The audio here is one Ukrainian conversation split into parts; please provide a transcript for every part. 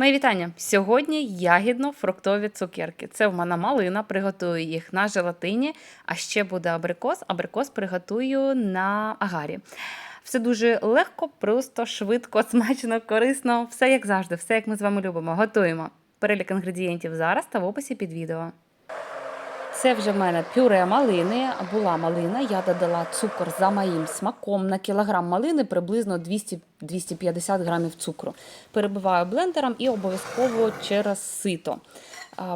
Мої вітання! Сьогодні ягідно-фруктові цукерки. Це в мене малина, приготую їх на желатині, а ще буде абрикос. Абрикос приготую на агарі. Все дуже легко, просто, швидко, смачно, корисно. Все як завжди, все як ми з вами любимо. Готуємо. Перелік інгредієнтів зараз та в описі під відео. Це вже в мене пюре малини. Була малина. Я додала цукор за моїм смаком. На кілограм малини приблизно 200-250 грамів цукру. Перебиваю блендером і обов'язково через сито.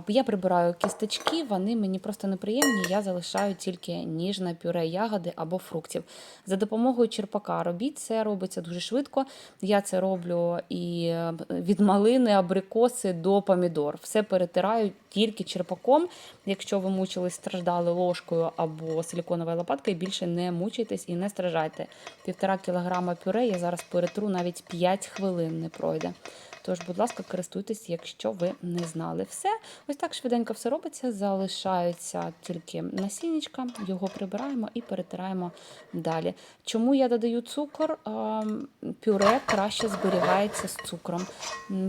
Я прибираю кісточки, вони мені просто неприємні. Я залишаю тільки ніжне пюре ягоди або фруктів. За допомогою черпака робіть це, робиться дуже швидко. Я це роблю і е, від малини, абрикоси до помідор. Все перетираю тільки черпаком. Якщо ви мучились, страждали ложкою або силіконовою лопаткою, більше не мучайтесь і не страждайте. Півтора кілограма пюре я зараз перетру навіть 5 хвилин не пройде. Тож, будь ласка, користуйтесь, якщо ви не знали. Все, ось так швиденько все робиться. Залишається тільки насіннячка, його прибираємо і перетираємо далі. Чому я додаю цукор? Ем, Пюре краще зберігається з цукром.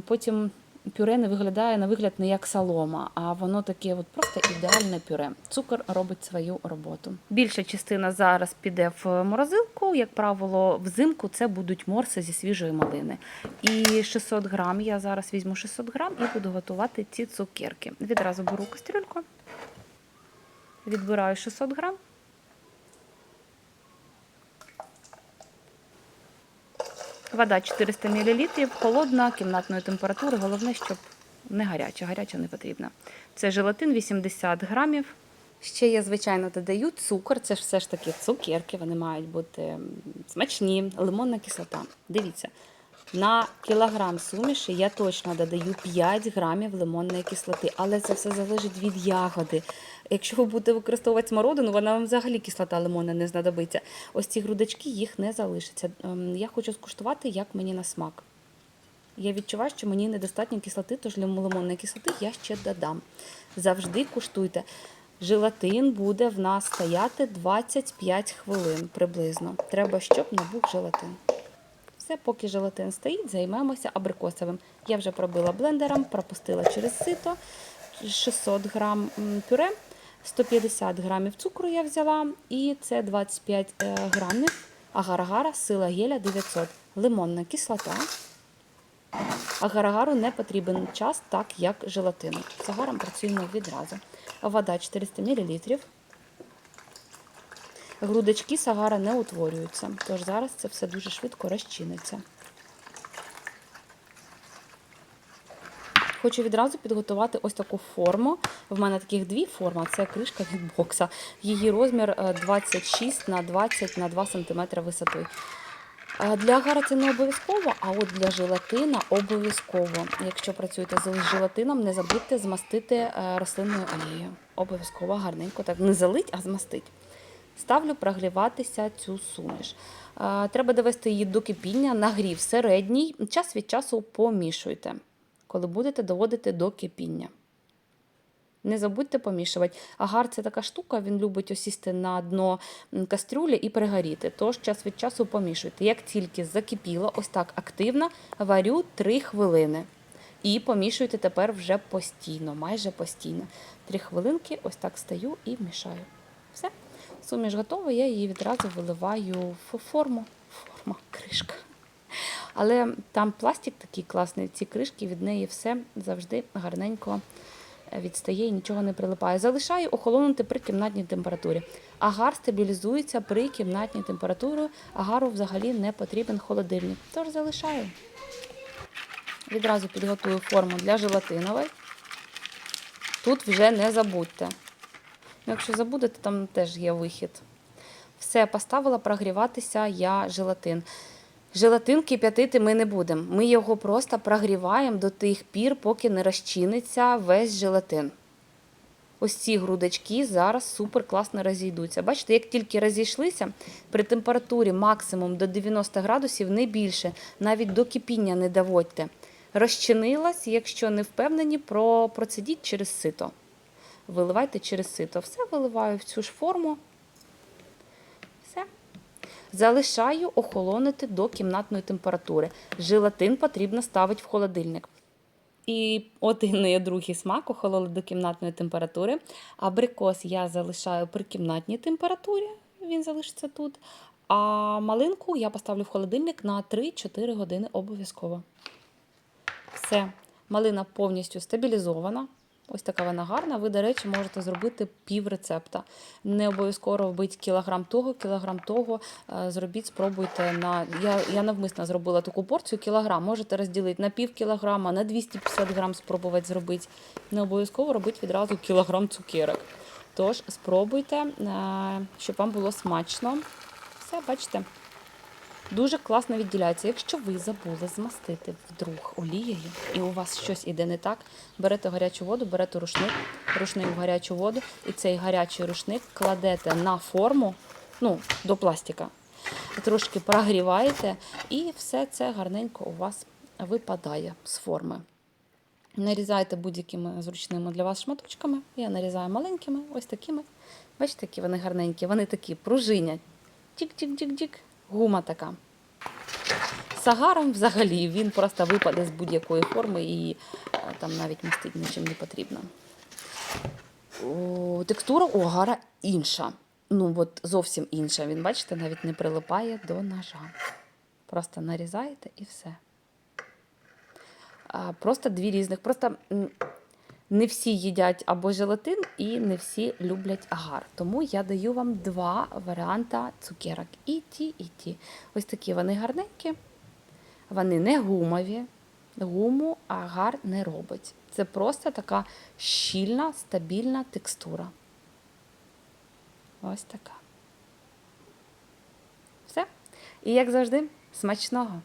Потім пюре не виглядає на вигляд не як солома, а воно таке от просто ідеальне пюре. Цукор робить свою роботу. Більша частина зараз піде в морозилку. Як правило, взимку це будуть морси зі свіжої малини. І 600 грам я зараз візьму 600 грам і буду готувати ці цукерки. Відразу беру кастрюльку, відбираю 600 грам. Вода 400 мл, холодна, кімнатної температури. Головне, щоб не гаряча, гаряча не потрібна. Це желатин 80 грамів. Ще я, звичайно, додаю цукор. Це ж все ж таки цукерки, вони мають бути смачні, лимонна кислота. Дивіться, на кілограм суміші я точно додаю 5 грамів лимонної кислоти, але це все залежить від ягоди. Якщо ви будете використовувати смородину, вона вам взагалі кислота лимонна не знадобиться. Ось ці грудочки їх не залишиться. Ем, Я хочу скуштувати, як мені на смак. Я відчуваю, що мені недостатньо кислоти, тож лимонної кислоти я ще додам. Завжди куштуйте. Желатин буде в нас стояти 25 хвилин приблизно. Треба, щоб набух желатин. Все, поки желатин стоїть, займемося абрикосовим. Я вже пробила блендером, пропустила через сито 600 грам пюре, 150 грамів цукру я взяла, і це 25 е, грамів агар-агара, сила геля 900, лимонна кислота. Агарагару не потрібен час, так як желатину. З агаром працюємо відразу. Вода 400 мл. Грудочки сагара не утворюються, тож зараз це все дуже швидко розчиниться. Хочу відразу підготувати ось таку форму. В мене таких дві форми. Це кришка від бокса. Її розмір е, 26 на 20 на 2 см висотою. Е, Для агара це не обов'язково, а от для желатина обов'язково. Якщо працюєте з желатином, не забудьте змастити е, рослинною олією. Обов'язково гарненько так не залить, а змастить. Ставлю прогріватися цю суміш. Е, Треба довести її до кипіння, нагрів середній. Час від часу помішуйте, коли будете доводити до кипіння. Не забудьте помішувати. Агар це така штука, він любить осісти на дно кастрюлі і пригоріти. Тож час від часу помішуйте. Як тільки закипіло, ось так активно, варю 3 хвилини. І помішуйте тепер вже постійно, майже постійно. Три хвилинки, ось так стаю і мішаю. Все. Суміш готова, я її відразу виливаю в форму. Форма, кришка. Але там пластик такий класний, ці кришки, від неї все завжди гарненько відстає і нічого не прилипає. Залишаю охолонути при кімнатній температурі. Агар стабілізується при кімнатній температурі. Агару взагалі не потрібен холодильник. Тож залишаю. Відразу підготую форму для желатинової. Тут вже не забудьте. Ну, Якщо забудете, там теж є вихід. Все, поставила прогріватися я желатин. Желатин кип'ятити ми не будемо. Ми його просто прогріваємо до тих пір, поки не розчиниться весь желатин. Ось ці грудочки зараз супер класно розійдуться. Бачите, як тільки розійшлися, при температурі максимум до 90 градусів, не більше, навіть до кипіння не доводьте. Розчинилась, якщо не впевнені, про процедіть через сито. Виливайте через сито. Все виливаю в цю ж форму. Все. Залишаю охолонити до кімнатної температури. Желатин потрібно ставити в холодильник. І один і другий смак охололи до кімнатної температури. Абрикос я залишаю при кімнатній температурі, він залишиться тут. А малинку я поставлю в холодильник на 3-4 години обов'язково. Все, малина повністю стабілізована. Ось така вона гарна. Ви, до речі, можете зробити пів рецепта. Не обов'язково робити кілограм того, кілограм того. Е, Зробіть, спробуйте на. Я, я навмисно зробила таку порцію кілограм. Можете розділити на пів кілограма, на 250 грам спробувати зробити. Не обов'язково робити відразу кілограм цукерок. Тож спробуйте, е, щоб вам було смачно. Все, бачите. Дуже класно відділяється. Якщо ви забули змастити вдруг олією, і у вас щось іде не так, берете гарячу воду, берете рушник, рушник в гарячу воду, і цей гарячий рушник кладете на форму, ну, до пластика, трошки прогріваєте, і все це гарненько у вас випадає з форми. Нарізайте будь-якими зручними для вас шматочками. Я нарізаю маленькими, ось такими. Бачите, які вони гарненькі, вони такі пружинять. Тік-тік-тік-тік. Гума така. З агаром взагалі він просто випаде з будь-якої форми і е, там навіть мастити нічим не потрібно. О, текстура у агара інша. Ну, от зовсім інша. Він, бачите, навіть не прилипає до ножа. Просто нарізаєте і все. Просто дві різних. Просто не всі їдять або желатин, і не всі люблять агар. Тому я даю вам два варіанти цукерок. І ті, і ті. Ось такі вони гарненькі. Вони не гумові. Гуму агар не робить. Це просто така щільна, стабільна текстура. Ось така. Все. І як завжди, смачного!